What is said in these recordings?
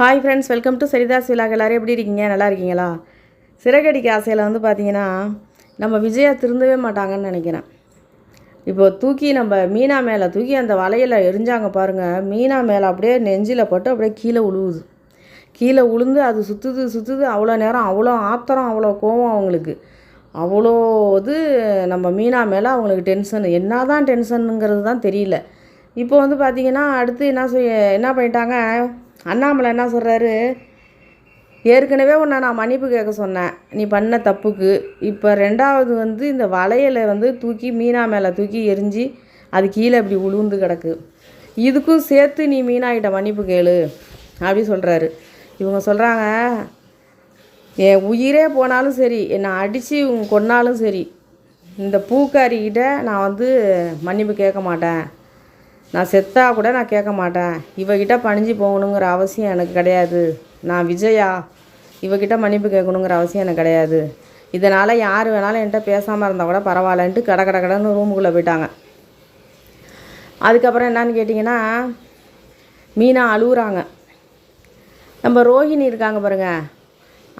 Hi friends welcome to Saritha's vlog எல்லோரும் எப்படி இருக்கீங்க? நல்லா இருக்கீங்களா? சிறகடிக்க ஆசையில் வந்து பார்த்தீங்கன்னா நம்ம விஜயா திருந்தவே மாட்டாங்கன்னு நினைக்கிறேன். இப்போ தூக்கி நம்ம மீனா மேலே தூக்கி அந்த வலையில் எரிஞ்சாங்க பாருங்கள் மீனா மேலே அப்படியே நெஞ்சில் போட்டு அப்படியே கீழே உழுவுது. கீழே உளுந்து அது சுற்றுது சுற்றுது அவ்வளோ நேரம் அவ்வளோ ஆத்திரம் அவ்வளோ கோவம் அவங்களுக்கு. அவ்வளோ இது நம்ம மீனா மேலே அவங்களுக்கு டென்ஷன் என்ன தான் டென்ஷனுங்கிறது தான் தெரியல. இப்போ வந்து பார்த்தீங்கன்னா அடுத்து என்ன செய்ய என்ன பண்ணிட்டாங்க? அண்ணாமலை என்ன சொல்கிறாரு ஏற்கனவே உன்னை நான் மன்னிப்பு கேட்க சொன்னேன். நீ பண்ண தப்புக்கு. இப்போ ரெண்டாவது வந்து இந்த வளையலை வந்து தூக்கி மீனா மேலே தூக்கி எரிஞ்சு அது கீழே இப்படி உளுந்து கிடக்கு. இதுக்கும் சேர்த்து நீ மீனாகிட்ட மன்னிப்பு கேளு. அப்படி சொல்கிறாரு இவங்க சொல்கிறாங்க என் உயிரே போனாலும் சரி என்னை அடித்து இவங்க கொன்னாலும் சரி இந்த பூக்காரிக்கிட்ட நான் வந்து மன்னிப்பு கேட்க மாட்டேன். நான் செத்தா கூட நான் கேட்க மாட்டேன். இவகிட்ட பணிஞ்சு போகணுங்கிற அவசியம் எனக்கு கிடையாது. நான் விஜயா இவகிட்ட மன்னிப்பு கேட்கணுங்கிற அவசியம் எனக்கு கிடையாது. இதனால் யார் வேணாலும் என்கிட்ட பேசாமல் இருந்தால் கூட பரவாயில்லன்ட்டு கட கட கடன்னு ரூமுக்குள்ளே போயிட்டாங்க. அதுக்கப்புறம் என்னன்னு கேட்டிங்கன்னா மீனா அழுகுறாங்க நம்ம ரோஹிணி இருக்காங்க பாருங்கள்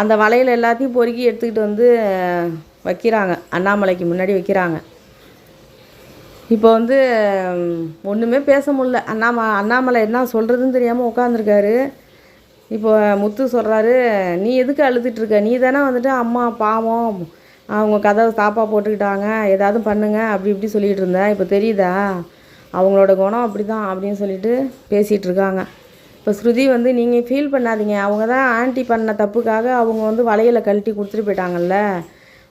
அந்த வலையில் எல்லாத்தையும் பொறுக்கி எடுத்துக்கிட்டு வந்து வைக்கிறாங்க. அண்ணாமலைக்கு முன்னாடி வைக்கிறாங்க. இப்போ வந்து ஒன்றுமே பேச முடில அண்ணாம அண்ணாமலை என்ன சொல்கிறதுன்னு தெரியாமல் உட்காந்துருக்காரு இப்போ முத்து சொல்கிறாரு நீ எதுக்கு அழுதுட்டுருக்க நீ தானே வந்துட்டு அம்மா பாவம் அவங்க கதவை தாப்பாக போட்டுக்கிட்டாங்க. ஏதாவது பண்ணுங்க. அப்படி இப்படி சொல்லிகிட்டு இருந்தேன் இப்போ தெரியுதா? அவங்களோட குணம் அப்படி தான் அப்படின்னு சொல்லிட்டு பேசிகிட்டு இருக்காங்க. இப்போ ஸ்ருதி வந்து நீங்கள் ஃபீல் பண்ணாதீங்க. அவங்க தான் ஆன்ட்டி பண்ண தப்புக்காக அவங்க வந்து வளையலை கழட்டி கொடுத்துட்டு போயிட்டாங்கல்ல.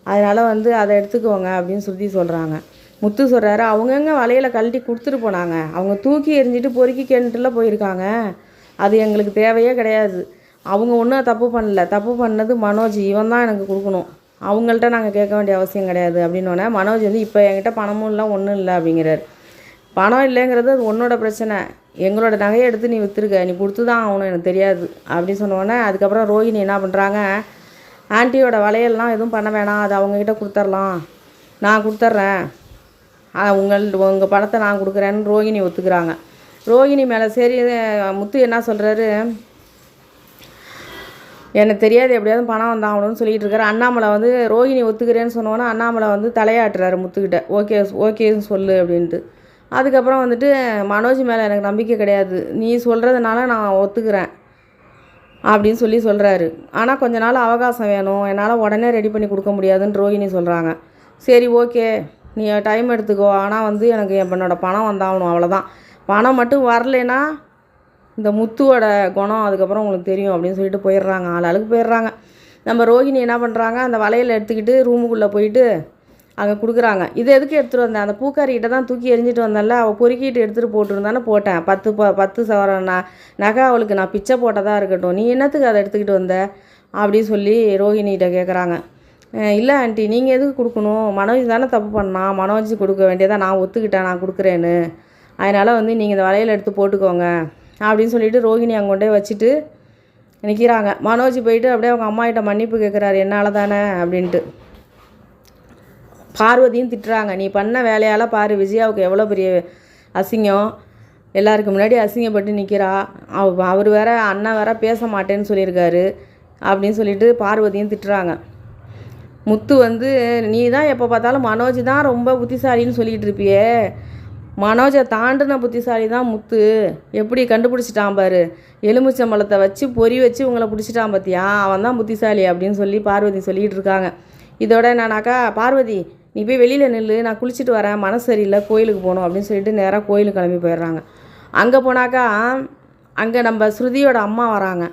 அதனால் வந்து அதை எடுத்துக்கோங்க அப்படின்னு ஸ்ருதி சொல்கிறாங்க முத்து சொல்கிறாரு அவங்கங்க வலையில் கழட்டி கொடுத்துட்டு போனாங்க? அவங்க தூக்கி எறிஞ்சிட்டு பொறுக்கி கிணற்றுல போயிருக்காங்க. அது எங்களுக்கு தேவையே கிடையாது. அவங்க ஒன்றும் தப்பு பண்ணல. தப்பு பண்ணது மனோஜ். இவன் தான் எனக்கு கொடுக்கணும். அவங்கள்ட்ட நாங்கள் கேட்க வேண்டிய அவசியம் கிடையாது. அப்படின்னோடனே மனோஜ் வந்து இப்போ என்கிட்ட பணமும் இல்லை ஒன்றும் இல்லை அப்படிங்கிறாரு. பணம் இல்லைங்கிறது அது உன்னோட பிரச்சனை. எங்களோட நகையை எடுத்து நீ விற்றுருக்க நீ கொடுத்து தான் ஆகணும் எனக்கு தெரியாது. அப்படின்னு சொன்னோடனே அதுக்கப்புறம் ரோஹிணி என்ன பண்ணுறாங்க ஆன்ட்டியோட வளையல்லாம் எதுவும் பண்ண வேணாம். அது அவங்கக்கிட்ட கொடுத்துர்லாம். நான் கொடுத்துட்றேன் உங்கள் உங்கள் பணத்தை நான் கொடுக்குறேன்னு ரோகிணி ஒத்துக்கிறாங்க. ரோகிணி மேலே சரி முத்து என்ன சொல்கிறாரு எனக்கு தெரியாது எப்படியாவது பணம் வந்தாகணும்னு சொல்லிட்டு இருக்காரு. அண்ணாமலை வந்து ரோஹிணி ஒத்துக்கிறேன்னு சொன்னோன்னா அண்ணாமலை வந்து தலையாட்டுறாரு முத்துக்கிட்ட. ஓகே ஓகேன்னு சொல்லு அப்படின்ட்டு. அதுக்கப்புறம் வந்துட்டு மனோஜ் மேலே எனக்கு நம்பிக்கை கிடையாது. நீ சொல்கிறதுனால நான் ஒத்துக்கிறேன் அப்படின்னு சொல்லி சொல்கிறாரு ஆனால் கொஞ்ச நாள் அவகாசம் வேணும். என்னால் உடனே ரெடி பண்ணி கொடுக்க முடியாதுன்னு ரோஹிணி சொல்கிறாங்க சரி ஓகே. நீ டைம் எடுத்துக்கோ. ஆனால் வந்து எனக்கு என்னோடய பணம் வந்தாகணும் அவ்வளோதான் பணம் மட்டும் வரலைன்னா இந்த முத்துவோட குணம் அதுக்கப்புறம் உங்களுக்கு தெரியும் அப்படின்னு சொல்லிட்டு போயிடுறாங்க. ஆள் ஆளுக்கு போயிடுறாங்க. நம்ம ரோஹிணி என்ன பண்ணுறாங்க அந்த வலையில் எடுத்துக்கிட்டு ரூமுக்குள்ளே போயிட்டு அங்கே கொடுக்குறாங்க. இது எதுக்கு எடுத்துகிட்டு வந்தேன்? அந்த பூக்காரிக்கிட்ட தான் தூக்கி எரிஞ்சிட்டு வந்தேன்ல. அவள் பொறுக்கிட்டு எடுத்துகிட்டு போட்டுருந்தானே போட்டேன். பத்து ப பத்து சவரம் நான் நகை அவளுக்கு நான் பிச்சை போட்டதாக இருக்கட்டும். நீ என்னத்துக்கு அதை எடுத்துக்கிட்டு வந்த? அப்படின்னு சொல்லி ரோஹிணிகிட்ட கேட்குறாங்க இல்லை ஆண்டி நீங்கள் எதுக்கு கொடுக்கணும்? மனோஜ் தானே தப்பு பண்ணான் மனோஜ் கொடுக்க வேண்டியதாக நான் ஒத்துக்கிட்டேன் நான் கொடுக்குறேன்னு. அதனால் வந்து நீங்கள் இந்த வலையில் எடுத்து போட்டுக்கோங்க அப்படின்னு சொல்லிட்டு ரோஹிணி அங்கொண்டே வச்சுட்டு நிற்கிறாங்க மனோஜ் போயிட்டு அப்படியே அவங்க அம்மாகிட்ட மன்னிப்பு கேட்குறாரு என்னால் தானே? அப்படின்ட்டு. பார்வதியும் திட்டுறாங்க நீ பண்ண வேலையால் பாரு விஜயாவுக்கு எவ்வளோ பெரிய அசிங்கம். எல்லாருக்கு முன்னாடி அசிங்கப்பட்டு நிற்கிறா அவ அவர் வேற அண்ணன் வேற பேச மாட்டேன்னு சொல்லியிருக்காரு. அப்படின்னு சொல்லிட்டு பார்வதியும் திட்டுறாங்க. முத்து வந்து நீ தான் எப்போ பார்த்தாலும் மனோஜ் தான் ரொம்ப புத்திசாலின்னு சொல்லிட்டு இருப்பியே. மனோஜை தாண்டின புத்திசாலி தான் முத்து. எப்படி கண்டுபிடிச்சிட்டான் பாரு. எலுமிச்சம்பழத்தை வச்சு பொறி வச்சு உங்களை பிடிச்சிட்டான் பார்த்தியா அவன் தான் புத்திசாலி அப்படின்னு சொல்லி பார்வதி சொல்லிகிட்டு இருக்காங்க. இதோட என்னன்னாக்கா பார்வதி நீ போய் வெளியில் நில்லு. நான் குளிச்சுட்டு வரேன். மனசு சரியில்லை. கோயிலுக்கு போகணும் அப்படின்னு சொல்லிட்டு நேராக கோயிலுக்கு கிளம்பி போயிடுறாங்க. அங்கே போனாக்கா அங்கே நம்ம ஸ்ருதியோட அம்மா வராங்க.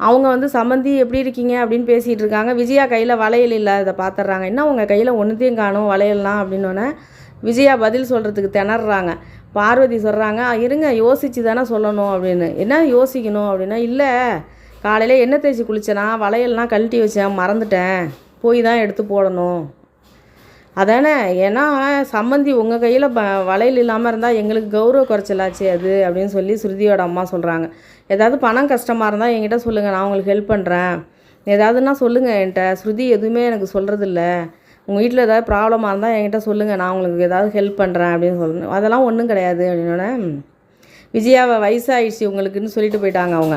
அவங்க வந்து சம்மந்தி எப்படி இருக்கீங்க? அப்படின்னு பேசிகிட்டு இருக்காங்க. விஜயா கையில் வளையல் இல்லாத பார்த்துட்றாங்க என்ன உங்கள் கையில் ஒன்றுத்தையும் காணும் வளையல்லாம்? அப்படின்னோடனே விஜயா பதில் சொல்கிறதுக்கு திணறாங்க. பார்வதி சொல்கிறாங்க இருங்க யோசிச்சு தானே சொல்லணும் அப்படின்னு. என்ன யோசிக்கணும்? அப்படின்னா இல்லை காலையில் எண்ணெய் தேய்ச்சி குளிச்சேனா வளையல்லாம் கழட்டி வச்சேன் மறந்துட்டேன். போய் தான் எடுத்து போடணும். அதானே? ஏன்னா சம்மந்தி உங்கள் கையில் ப வளையல் இல்லாமல் இருந்தால் எங்களுக்கு கௌரவ குறைச்சலாச்சு அது அப்படின்னு சொல்லி ஸ்ருதியோட அம்மா சொல்கிறாங்க ஏதாவது பணம் கஷ்டமாக இருந்தால் என்கிட்ட சொல்லுங்கள் நான் உங்களுக்கு ஹெல்ப் பண்ணுறேன் ஏதாவதுன்னா சொல்லுங்கள் என்கிட்ட. ஸ்ருதி எதுவுமே எனக்கு சொல்கிறதில்ல உங்கள் வீட்டில் ஏதாவது ப்ராப்ளமாக இருந்தால் என்கிட்ட சொல்லுங்கள் நான் உங்களுக்கு ஏதாவது ஹெல்ப் பண்ணுறேன் அப்படின்னு சொல்லணும். அதெல்லாம் ஒன்றும் கிடையாது அப்படின்னோடனே விஜயாவை வயசாயிடுச்சு உங்களுக்குன்னு சொல்லிட்டு போயிட்டாங்க அவங்க.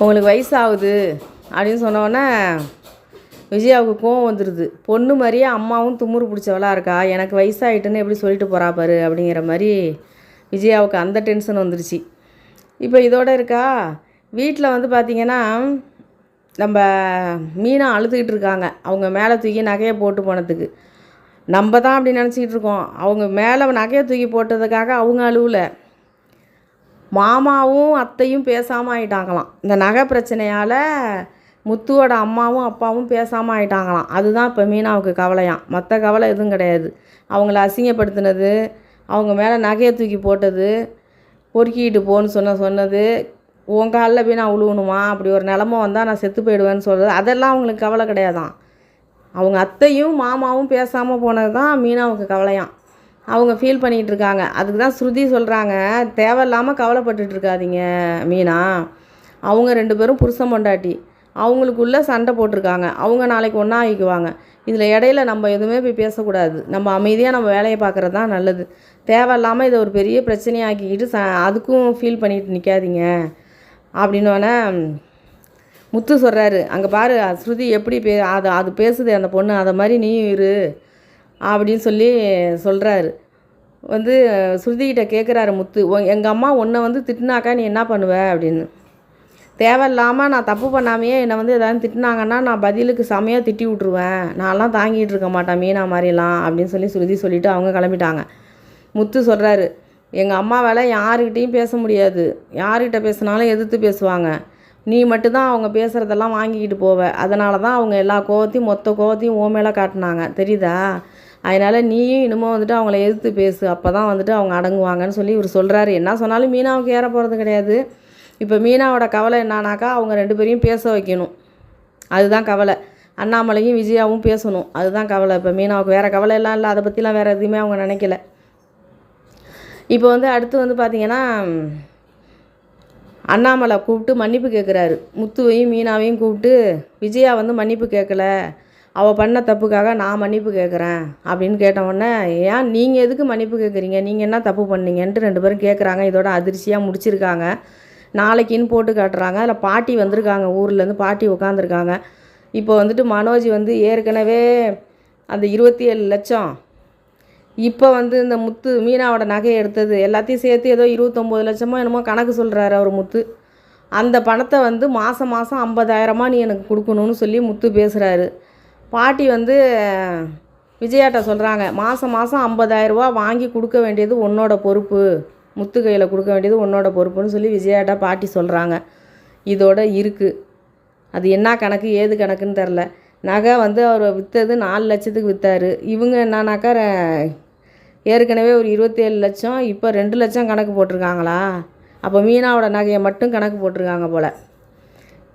உங்களுக்கு வயசாகுது அப்படின்னு சொன்னோடனே விஜயாவுக்கு கோவம் வந்துடுது பொண்ணு மாதிரியே அம்மாவும் தும்முறு பிடிச்சவளா இருக்கா? எனக்கு வயசாயிட்டுன்னு எப்படி சொல்லிட்டு போகிறா பாரு அப்படிங்கிற மாதிரி விஜயாவுக்கு அந்த டென்ஷன் வந்துருச்சு. இப்போ இதோட இருக்கா? வீட்டில் வந்து பார்த்திங்கன்னா நம்ம மீனை அழுதுகிட்டு இருக்காங்க. அவங்க மேலே தூக்கி நகையை போட்டு போனதுக்கு. நம்ம தான் அப்படி நினச்சிக்கிட்டு இருக்கோம். அவங்க மேலே நகையை தூக்கி போட்டதுக்காக அவங்க அழுவல. மாமாவும் அத்தையும் பேசாமல் ஆயிட்டாங்களாம். இந்த நகை பிரச்சனையால் முத்துவோட அம்மாவும் அப்பாவும் பேசாமல் ஆயிட்டாங்களாம். அதுதான் இப்போ மீனாவுக்கு கவலையாம் மற்ற கவலை எதுவும் கிடையாது. அவங்கள அசிங்கப்படுத்தினது அவங்க மேலே நகையை தூக்கி போட்டது பொறுக்கிட்டு போன்னு சொன்ன சொன்னது உன் காலில் போய் நான் உழுவணுமா? அப்படி ஒரு நிலமை வந்தால் நான் செத்து போயிடுவேன்னு சொல்கிறது அதெல்லாம் அவங்களுக்கு கவலை கிடையாதான். அவங்க அத்தையும் மாமாவும் பேசாமல் போனது தான் மீனாவுக்கு கவலையாம். அவங்க ஃபீல் பண்ணிகிட்டு இருக்காங்க. அதுக்கு தான் ஸ்ருதி சொல்கிறாங்க தேவையில்லாமல் கவலைப்பட்டுட்டு இருக்காதீங்க மீனா. அவங்க ரெண்டு பேரும் புருஷன் பொண்டாட்டி. அவங்களுக்குள்ளே சண்டை போட்டிருக்காங்க. அவங்க நாளைக்கு ஒன்றா ஆகிக்குவாங்க இதில் இடையில நம்ம எதுவுமே போய் பேசக்கூடாது. நம்ம அமைதியாக நம்ம வேலையை பார்க்குறது தான் நல்லது. தேவையில்லாமல் இதை ஒரு பெரிய பிரச்சனையாக்கிக்கிட்டு ச அதுக்கும் ஃபீல் பண்ணிட்டு நிற்காதீங்க அப்படின்னோடனே முத்து சொல்கிறாரு அங்கே பாரு ஸ்ருதி எப்படி பே அது அது பேசுது அந்த பொண்ணு அதை மாதிரி நீயும் இரு அப்படின்னு சொல்லி சொல்கிறாரு வந்து ஸ்ருதிகிட்ட கேட்குறாரு முத்து எங்கள் அம்மா உன்னை வந்து திட்டினாக்கா நீ என்ன பண்ணுவ? அப்படின்னு. தேவையில்லாமல் நான் தப்பு பண்ணாமையே என்னை வந்து எதாவது திட்டினாங்கன்னா நான் பதிலுக்கு செமையாக திட்டி விட்ருவேன் நான்லாம் தாங்கிட்டு இருக்க மாட்டேன் மீனா மாதிரிலாம் அப்படின்னு சொல்லி சுருதி சொல்லிவிட்டு அவங்க கிளம்பிட்டாங்க. முத்து சொல்கிறாரு எங்கள் அம்மாவால் யாருக்கிட்டேயும் பேச முடியாது. யார்கிட்ட பேசினாலும் எதிர்த்து பேசுவாங்க. நீ மட்டும்தான் அவங்க பேசுகிறதெல்லாம் வாங்கிக்கிட்டு போவ. அதனால தான் அவங்க எல்லா கோவத்தையும் மொத்த கோவத்தையும் ஓ மேலே காட்டினாங்க. தெரியுதா? அதனால் நீயும் இனிமேல் வந்துட்டு அவங்கள எதிர்த்து பேசு. அப்போ தான் வந்துட்டு அவங்க அடங்குவாங்கன்னு சொல்லி இவர் சொல்கிறாரு என்ன சொன்னாலும் மீனாவுக்கு ஏற போகிறது கிடையாது. இப்போ மீனாவோட கவலை என்னானாக்கா அவங்க ரெண்டு பேரையும் பேச வைக்கணும். அதுதான் கவலை. அண்ணாமலையும் விஜயாவும் பேசணும். அதுதான் கவலை. இப்போ மீனாவுக்கு வேறு கவலை எல்லாம் இல்லை. அதை பற்றிலாம் வேறு எதுவுமே அவங்க நினைக்கல. இப்போ வந்து அடுத்து வந்து பார்த்திங்கன்னா அண்ணாமலை கூப்பிட்டு மன்னிப்பு கேட்குறாரு முத்துவையும் மீனாவையும் கூப்பிட்டு விஜயா வந்து மன்னிப்பு கேட்கல அவள் பண்ண தப்புக்காக நான் மன்னிப்பு கேட்குறேன் அப்படின்னு கேட்ட உடனே ஏன் நீங்கள் எதுக்கு மன்னிப்பு கேட்குறீங்க நீங்கள் என்ன தப்பு பண்ணீங்கன்ட்டு ரெண்டு பேரும் கேட்குறாங்க இதோட அதிர்ச்சியாக முடிச்சிருக்காங்க. நாளைக்குன்னு போட்டு காட்டுறாங்க. அதில் பாட்டி வந்திருக்காங்க. ஊர்லேருந்து பாட்டி உட்காந்துருக்காங்க இப்போ வந்துட்டு மனோஜ் வந்து ஏற்கனவே அந்த இருபத்தி ஏழு லட்சம் இப்போ வந்து இந்த முத்து மீனாவோட நகையை எடுத்தது. எல்லாத்தையும் சேர்த்து ஏதோ இருபத்தொம்போது லட்சமோ என்னமோ கணக்கு சொல்கிறாரு அவர் முத்து. அந்த பணத்தை வந்து மாதம் மாதம் ஐம்பதாயிரமா நீ எனக்கு கொடுக்கணும்னு சொல்லி முத்து பேசுகிறாரு பாட்டி வந்து விஜயாட்ட சொல்கிறாங்க மாதம் மாதம் ஐம்பதாயிரரூபா வாங்கி கொடுக்க வேண்டியது உன்னோட பொறுப்பு. முத்து கையில் கொடுக்க வேண்டியது உன்னோட பொறுப்புன்னு சொல்லி விஜயாட்ட பாட்டி சொல்கிறாங்க இதோட இருக்குது அது என்ன கணக்கு ஏது கணக்குன்னு தெரில நகை வந்து அவர் விற்றது நாலு லட்சத்துக்கு விற்றாரு இவங்க என்னன்னாக்கா ஏற்கனவே ஒரு இருபத்தேழு லட்சம் இப்போ ரெண்டு லட்சம் கணக்கு போட்டிருக்காங்களா? அப்போ மீனாவோட நகையை மட்டும் கணக்கு போட்டிருக்காங்க போல்.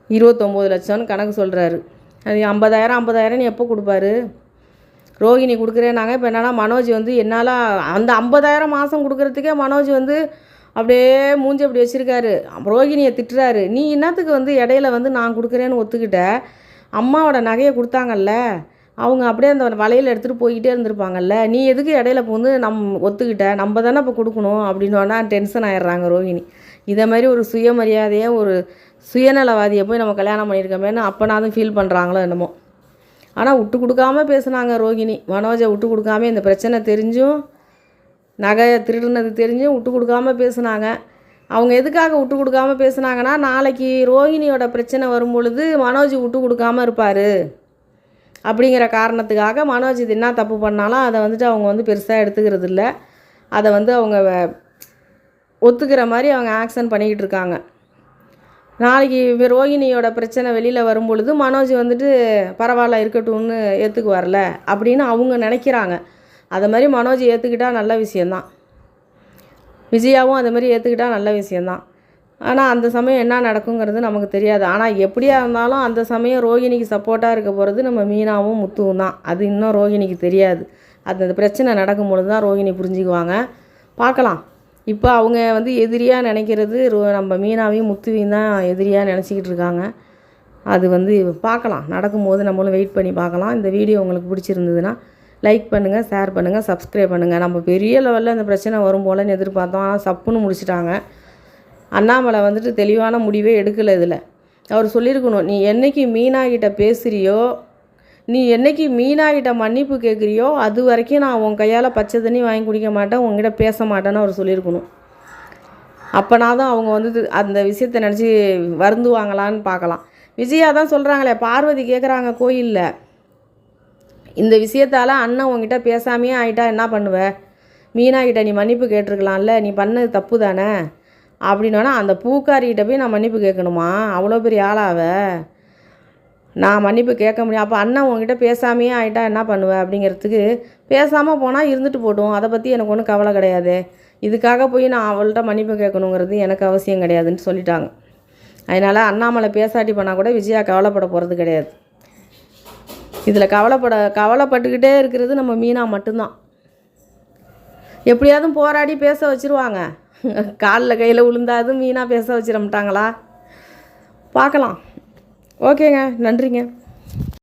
இருபத்தொம்போது லட்சம்னு கணக்கு சொல்கிறாரு அது ஐம்பதாயிரம் ஐம்பதாயிரம்னு எப்போ கொடுப்பாரு? ரோகிணி கொடுக்குறேன்னாங்க இப்போ என்னென்னா மனோஜ் வந்து என்னால் அந்த ஐம்பதாயிரம் மாதம் கொடுக்குறதுக்கே மனோஜ் வந்து அப்படியே மூஞ்சி அப்படி வச்சுருக்காரு. ரோகிணியை திட்டுறாரு. நீ என்னத்துக்கு வந்து இடையில வந்து நான் கொடுக்குறேன்னு ஒத்துக்கிட்ட? அம்மாவோட நகையை கொடுத்தாங்கல்ல. அவங்க அப்படியே அந்த வலையில் எடுத்துகிட்டு போய்கிட்டே இருந்திருப்பாங்கல்ல. நீ எதுக்கு இடையில வந்து நம் ஒத்துக்கிட்ட? நம்ம தானே இப்போ கொடுக்கணும் அப்படின்னோன்னா டென்ஷன் ஆயிடுறாங்க ரோகிணி. இதை மாதிரி ஒரு சுயமரியாதையை ஒரு சுயநலவாதியை போய் நம்ம கல்யாணம் பண்ணியிருக்கோமேன்னு அப்போனாலும் ஃபீல் பண்ணுறாங்களோ என்னமோ. ஆனால் விட்டு கொடுக்காம பேசுனாங்க ரோகிணி. மனோஜை விட்டு கொடுக்காம இந்த பிரச்சனை தெரிஞ்சும் நகையை திருடுனது தெரிஞ்சும் விட்டு கொடுக்காம பேசுனாங்க. அவங்க எதுக்காக விட்டு கொடுக்காம பேசுனாங்கன்னா நாளைக்கு ரோகிணியோட பிரச்சனை வரும் பொழுது மனோஜ் விட்டு கொடுக்காம இருப்பார். அப்படிங்கிற காரணத்துக்காக மனோஜ் இது என்ன தப்பு பண்ணாலும் அதை வந்துட்டு அவங்க வந்து பெருசாக எடுத்துக்கிறது இல்லை. அதை வந்து அவங்க ஒத்துக்கிற மாதிரி அவங்க ஆக்ஷன் பண்ணிக்கிட்டு இருக்காங்க. நாளைக்கு இவ ரோகிணியோட பிரச்சனை வெளியில் வரும் பொழுது மனோஜ் வந்துட்டு பரவாயில்ல இருக்கட்டும்னு ஏற்றுக்குவார்ல அப்படின்னு அவங்க நினைக்கிறாங்க. அதை மாதிரி மனோஜ் ஏற்றுக்கிட்டா நல்ல விஷயந்தான் விஜயாவும் அதை மாதிரி ஏற்றுக்கிட்டா நல்ல விஷயந்தான் ஆனால் அந்த சமயம் என்ன நடக்குங்கிறது நமக்கு தெரியாது. ஆனால் எப்படியா இருந்தாலும் அந்த சமயம் ரோகிணிக்கு சப்போர்ட்டாக இருக்க போகிறது நம்ம மீனாவும் முத்துவும் தான். அது இன்னும் ரோகிணிக்கு தெரியாது. அது அந்த பிரச்சனை நடக்கும் பொழுது தான் ரோகிணி புரிஞ்சுக்குவாங்க. பார்க்கலாம். இப்போ அவங்க வந்து எதிரியாக நினைக்கிறது ரோ- நம்ம மீனாவையும் முத்துவையும் தான் எதிரியாக நினச்சிக்கிட்டு இருக்காங்க. அது வந்து பார்க்கலாம். நடக்கும்போது நம்மளும் வெயிட் பண்ணி பார்க்கலாம். இந்த வீடியோ உங்களுக்கு பிடிச்சிருந்ததுன்னா லைக் பண்ணுங்கள் ஷேர் பண்ணுங்கள் சப்ஸ்கிரைப் பண்ணுங்கள் நம்ம பெரிய லெவலில் இந்த பிரச்சனை வரும் போலன்னு எதிர்பார்த்தோம். ஆனால் சப்புன்னு முடிச்சிட்டாங்க. அண்ணாமலை வந்துட்டு தெளிவான முடிவே எடுக்கலை இதில். அவர் சொல்லியிருக்கணும் நீ என்றைக்கு மீனாகிட்ட பேசுகிறியோ நீ என்னைக்கு மீனாகிட்ட மன்னிப்பு கேட்குறியோ அது வரைக்கும் நான் உன் கையால் பச்சை தண்ணி வாங்கி குடிக்க மாட்டேன் உங்ககிட்ட பேச மாட்டேன்னு அவர் சொல்லியிருக்கணும். அப்போனா தான் அவங்க வந்து அந்த விஷயத்தை நினச்சி வருந்துவாங்களான்னு பார்க்கலாம். விஜயா தான் சொல்கிறாங்களே பார்வதி கேட்குறாங்க கோயிலில். இந்த விஷயத்தால் அண்ணன் உங்ககிட்ட பேசாமையே ஆகிட்டா என்ன பண்ணுவ? மீனாகிட்ட நீ மன்னிப்பு கேட்டிருக்கலாம்ல நீ பண்ணது தப்பு தானே? அப்படின்னோன்னா அந்த பூக்காரிக்கிட்ட போய் நான் மன்னிப்பு கேட்கணுமா? அவ்வளோ பெரிய ஆளாவ நான் மன்னிப்பு கேட்க முடியும். அப்போ அண்ணன் உங்ககிட்ட பேசாமையே ஆகிட்டா என்ன பண்ணுவேன் அப்படிங்கிறதுக்கு பேசாமல் போனால் இருந்துட்டு போட்டோம் அதை பற்றி எனக்கு ஒன்றும் கவலை கிடையாது. இதுக்காக போய் நான் அவள்கிட்ட மன்னிப்பு கேட்கணுங்கிறது எனக்கு அவசியம் கிடையாதுன்னு சொல்லிட்டாங்க. அதனால் அண்ணாமலை பேசாட்டி பண்ணால் கூட விஜயா கவலைப்பட போகிறது கிடையாது. இதில் கவலைப்பட கவலைப்பட்டுக்கிட்டே இருக்கிறது நம்ம மீனா மட்டும்தான். எப்படியாவது போராடி பேச வச்சிருவாங்க. காலில் கையில் விழுந்தாதும் மீனா பேச வச்சிடமாட்டாங்களா பார்க்கலாம். ஓகேங்க நன்றிங்க.